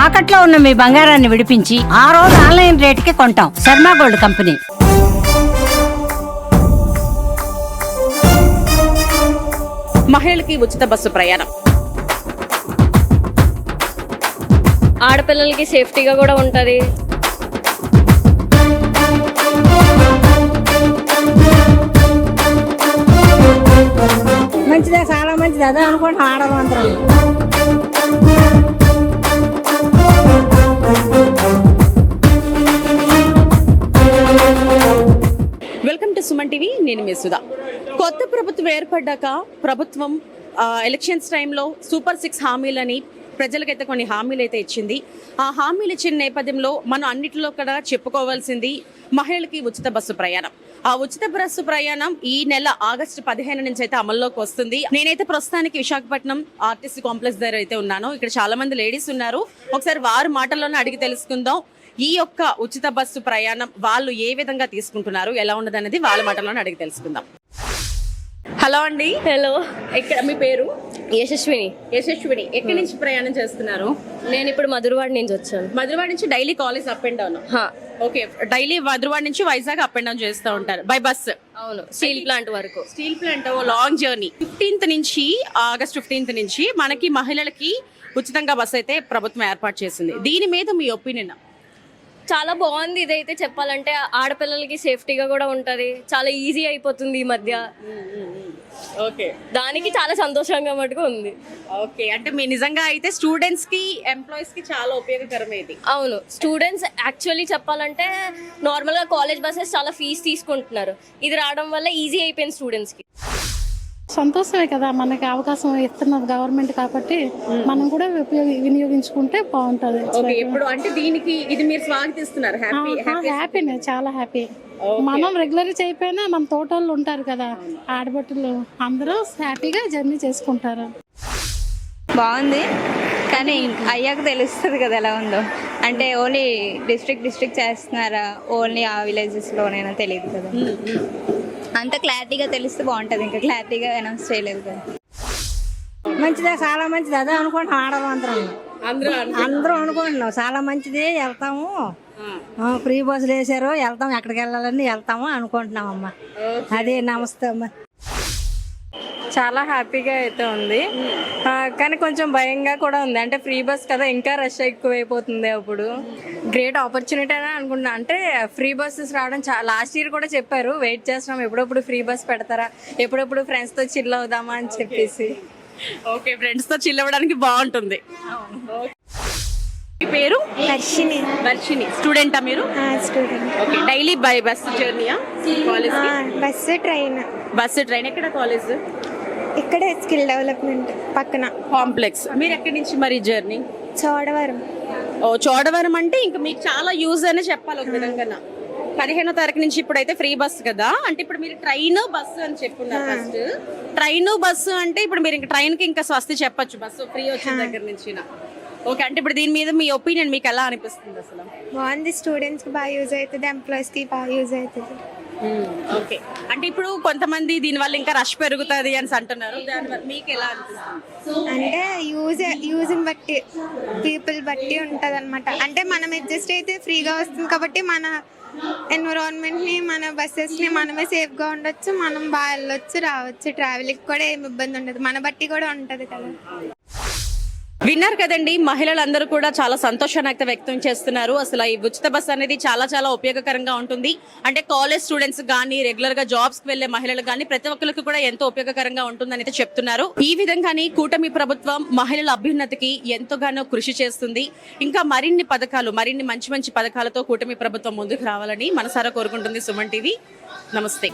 తాకట్లో ఉన్న మీ బంగారాన్ని విడిపించి ఆ రోజు ఆన్లైన్ రేటుకి కొంటాం. Sharma gold company. మహిళలకి ఉచిత బస్సు ప్రయాణం. ఆడపిల్లలకి సేఫ్టీగా కూడా ఉంటుంది. మంచిదే చాలా మంచిది. అదే అనుకుంటాం ఆడవాళ్ళందరం వెల్కమ్ టు సుమన్ టీవీ నేను మీ సుధా. కొత్త ప్రభుత్వం ఏర్పడ్డాక ప్రభుత్వం ఎలక్షన్స్ టైంలో సూపర్ సిక్స్ హామీలని ప్రజలకైతే కొన్ని హామీలు అయితే ఇచ్చింది. ఆ హామీలు ఇచ్చిన నేపథ్యంలో మనం అన్నిటిలో కూడా చెప్పుకోవాల్సింది మహిళలకి ఉచిత బస్సు ప్రయాణం. ఆ ఉచిత బస్సు ప్రయాణం ఈ నెల ఆగస్టు పదిహేను నుంచి అయితే అమల్లోకి వస్తుంది. నేనైతే ప్రస్తుతానికి విశాఖపట్నం ఆర్టీసీ కాంప్లెక్స్ దగ్గర అయితే ఉన్నాను. ఇక్కడ చాలా మంది లేడీస్ ఉన్నారు. ఒకసారి వారి మాటల్లోనే అడిగి తెలుసుకుందాం. ఈ యొక్క ఉచిత బస్సు ప్రయాణం వాళ్ళు ఏ విధంగా తీసుకుంటున్నారు? ఎలా ఉన్నదనేది వాళ్ళ మాటల్లోనే అడిగి తెలుసుకుందాం. హలో అండి. హలో. ఇక్కడ మీ పేరు? యశస్విని. యశస్విని. ఎక్కడి నుంచి ప్రయాణం చేస్తున్నారు? నేను ఇప్పుడు మధురవాడ నుంచి వచ్చాను. మధురవాడ నుంచి daily college up and down. Okay. Daily Madhurawada నుంచి వైజాగ్ అప్ అండ్ డౌన్ చేస్తూ ఉంటారు. By bus. అవును. స్టీల్ ప్లాంట్ వరకు. Steel plant long journey. Fifteenth నుంచి ఆగస్ట్ ఫిఫ్టీన్త్ నుంచి మనకి మహిళలకి ఉచితంగా బస్ అయితే ప్రభుత్వం ఏర్పాటు చేసింది. దీని మీద మీ ఒపీనియన్? చాలా బాగుంది ఇదైతే చెప్పాలంటే. ఆడపిల్లలకి సేఫ్టీగా కూడా ఉంటుంది. చాలా ఈజీ అయిపోతుంది ఈ మధ్య. ఓకే. దానికి చాలా సంతోషంగా మటుకు ఉంది. ఓకే. అంటే మీ నిజంగా అయితే స్టూడెంట్స్కి ఎంప్లాయీస్కి చాలా ఉపయోగకరమే ఇది. అవును. స్టూడెంట్స్ యాక్చువల్లీ చెప్పాలంటే నార్మల్గా కాలేజ్ బస్సెస్ చాలా ఫీజు తీసుకుంటున్నారు. ఇది రావడం వల్ల ఈజీ అయిపోయింది స్టూడెంట్స్కి సంతోషమే కదా. మనకి అవకాశం ఇస్తున్నది గవర్నమెంట్ కాబట్టి మనం కూడా ఉపయోగి వినియోగించుకుంటే బాగుంటది. ఓకే ఇప్పుడు అంటే దీనికి ఇది మీరు స్వాగతిస్తున్నారు. హ్యాపీ హ్యాపీనే చాలా హ్యాపీ మనం రెగ్యులర్ చేయకపోయినా మన తోటోళ్ళు ఉంటారు కదా. ఆడబట్టులు అందరూ హ్యాపీగా జర్నీ చేసుకుంటారు. బాగుంది. కానీ అయ్యాక తెలుస్తుంది కదా ఎలా ఉందో. అంటే ఓన్లీ డిస్ట్రిక్ట్ డిస్ట్రిక్ట్ చేస్తున్నారా? ఓన్లీ ఆ విలేజెస్లోనైనా తెలియదు కదా. అంత క్లారిటీగా తెలిస్తే బాగుంటుంది. ఇంకా క్లారిటీగా అనౌన్స్ చేయలేదు కదా. మంచిదే చాలా మంచిది. అదే అనుకుంటాం ఆడవాళ్ళందరం అందరూ. అందరూ అనుకుంటున్నాం. చాలా మంచిది వెళ్తాము. ఆ, ఫ్రీ బస్సులు వేసారు వెళ్తాం ఎక్కడికి వెళ్ళాలని వెళ్తాము అనుకుంటున్నాం అమ్మా అదే నమస్తే అమ్మా. చాలా హ్యాపీగా అయితే ఉంది. కానీ కొంచెం భయంగా కూడా ఉంది. అంటే ఫ్రీ బస్ కదా ఇంకా రష్ ఎక్కువైపోతుంది అప్పుడు. గ్రేట్ ఆపర్చునిటీ అని అనుకుంటున్నా. అంటే ఫ్రీ బస్సెస్ రావడం లాస్ట్ ఇయర్ కూడా చెప్పారు వెయిట్ చేస్తున్నాం ఎప్పుడప్పుడు ఫ్రీ బస్ పెడతారా ఎప్పుడప్పుడు ఫ్రెండ్స్తో చిల్ అవుదామా అని చెప్పేసి. ఓకే ఫ్రెండ్స్తో చిల్ అవ్వడానికి బాగుంటుంది. మీ పేరు? దర్శిని. దర్శిని. స్టూడెంటా మీరు? Student okay daily by bus జర్నీయా college bus train bus train ఎక్కడ కాలేజ్ ఇక్కడ స్కిల్ డెవలప్మెంట్ పక్కన. కాంప్లెక్స్. మీరు ఎక్కడి నుంచి మరి జర్నీ? చోడవరం. ఓ చోడవరం అంటే ఇంకా మీకు చాలా యూజ్ అనే చెప్పాలి ఒక విధంగా పదిహేనో తారీఖు నుంచి ఇప్పుడైతే ఫ్రీ బస్ కదా? అంటే ఇప్పుడు మీరు ట్రైన్ బస్సు అని చెప్పున్నారు ఫస్ట్. ట్రైన్ బస్సు అంటే ఇప్పుడు మీరు ఇంకా ట్రైన్కి ఇంకా స్వస్తి చెప్పొచ్చు బస్సు ఫ్రీ వచ్చిన దగ్గర నుంచి ఓకే అంటే ఇప్పుడు దీని మీద మీ ఒపీనియన్ మీకు ఎలా అనిపిస్తుంది అసలు? బాగుంది స్టూడెంట్స్కి బాగా యూజ్ అవుతుంది ఎంప్లాయీస్కి బాగా యూజ్ అవుతుంది. Hmm, ఓకే అంటే ఇప్పుడు కొంతమంది దీని వల్ల ఇంకా రష్ పెరుగుతుంది అని అంటున్నారు. మీకు ఎలా అనిపిస్తుంది? అంటే యూజ్ యూజ్ని బట్టి పీపుల్ బట్టి ఉంటుంది అనమాట అంటే మనం అడ్జస్ట్ అయితే ఫ్రీగా వస్తుంది కాబట్టి మన ఎన్విరాన్మెంట్ని మన బస్సెస్ని మనమే సేఫ్గా ఉండొచ్చు మనం బాగా వెళ్ళొచ్చు రావచ్చు. ట్రావెలింగ్ కూడా ఏమి ఇబ్బంది ఉండదు. మన బట్టి కూడా ఉంటుంది కదా. విన్నారు కదండి. మహిళలందరూ కూడా చాలా సంతోషాన్ని అయితే వ్యక్తం చేస్తున్నారు. అసలు ఈ ఉచిత బస్ అనేది చాలా చాలా ఉపయోగకరంగా ఉంటుంది. అంటే కాలేజ్ స్టూడెంట్స్ కానీ రెగ్యులర్గా జాబ్స్కి వెళ్ళే మహిళలు కానీ ప్రతి ఒక్కరికి కూడా ఎంతో ఉపయోగకరంగా ఉంటుందని అయితే చెప్తున్నారు. ఈ విధంగానే కూటమి ప్రభుత్వం మహిళల అభ్యున్నతికి ఎంతగానో కృషి చేస్తుంది. ఇంకా మరిన్ని పథకాలు మరిన్ని మంచి మంచి పథకాలతో కూటమి ప్రభుత్వం ముందుకు రావాలని మనసారా కోరుకుంటుంది సుమన్ టీవీ. నమస్తే.